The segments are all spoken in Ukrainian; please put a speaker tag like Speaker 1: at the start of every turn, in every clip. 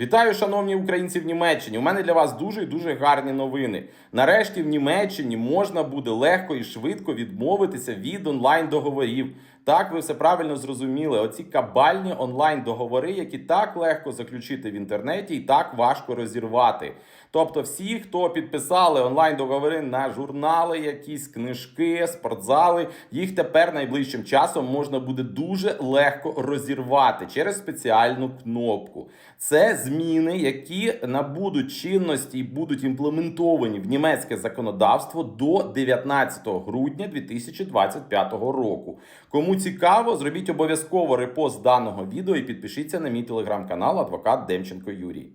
Speaker 1: Вітаю, шановні українці в Німеччині. У мене для вас дуже і дуже гарні новини. Нарешті в Німеччині можна буде легко і швидко відмовитися від онлайн договорів. Так, ви все правильно зрозуміли. Оці кабальні онлайн договори, які так легко заключити в інтернеті і так важко розірвати. Тобто, всі, хто підписали онлайн договори на журнали, якісь книжки, спортзали, їх тепер найближчим часом можна буде дуже легко розірвати через спеціальну кнопку. Це зміни, які набудуть чинності і будуть імплементовані в німецьке законодавство до 19 грудня 2025 року. Кому цікаво, зробіть обов'язково репост даного відео і підпишіться на мій телеграм-канал Адвокат Демченко Юрій.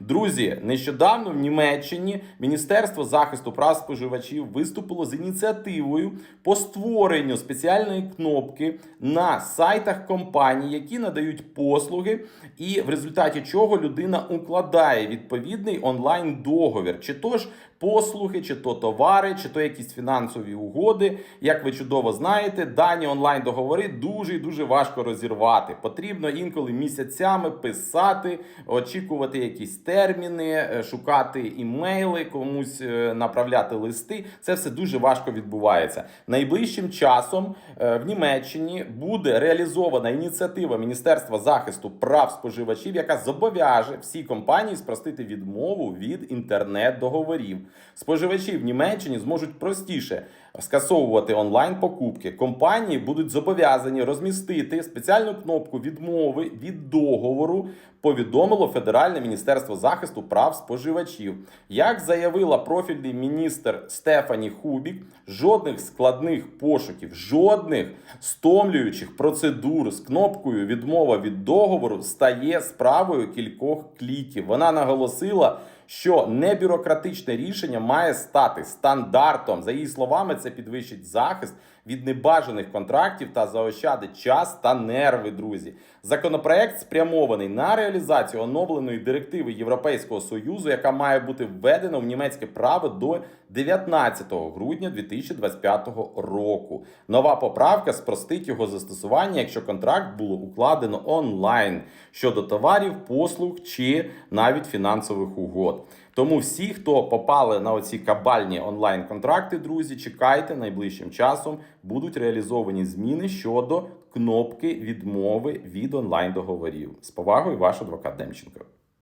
Speaker 1: Друзі, нещодавно в Німеччині Міністерство захисту прав споживачів виступило з ініціативою по створенню спеціальної кнопки на сайтах компаній, які надають послуги, і в результаті чого людина укладає відповідний онлайн договір, чи то ж послуги, чи то товари, чи то якісь фінансові угоди. Як ви чудово знаєте, дані онлайн договори дуже і дуже важко розірвати. Потрібно інколи місяцями писати, очікувати якісь терміни, е, шукати імейли, комусь е, направляти листи. Це все дуже важко відбувається. Найближчим часом е, в Німеччині буде реалізована ініціатива Міністерства захисту прав споживачів, яка зобов'яже всі компанії спростити відмову від інтернет-договорів. Споживачі в Німеччині зможуть простіше скасовувати онлайн покупки. Компанії будуть зобов'язані розмістити спеціальну кнопку відмови від договору. Повідомило Федеральне міністерство захисту прав споживачів. Як заявила профільний міністр Стефані Хубік, жодних складних пошуків, жодних стомлюючих процедур з кнопкою відмова від договору стає справою кількох кліків. Вона наголосила що небюрократичне рішення має стати стандартом. За її словами, це підвищить захист від небажаних контрактів та заощадить час та нерви, друзі. Законопроект спрямований на реалізацію оновленої директиви Європейського союзу, яка має бути введена в німецьке право до 19 грудня 2025 року. Нова поправка спростить його застосування, якщо контракт було укладено онлайн щодо товарів, послуг чи навіть фінансових угод. Тому всі, хто попали на оці кабальні онлайн контракти, друзі, чекайте найближчим часом будуть реалізовані зміни щодо кнопки відмови від онлайн договорів. З повагою, ваш адвокат Демченко.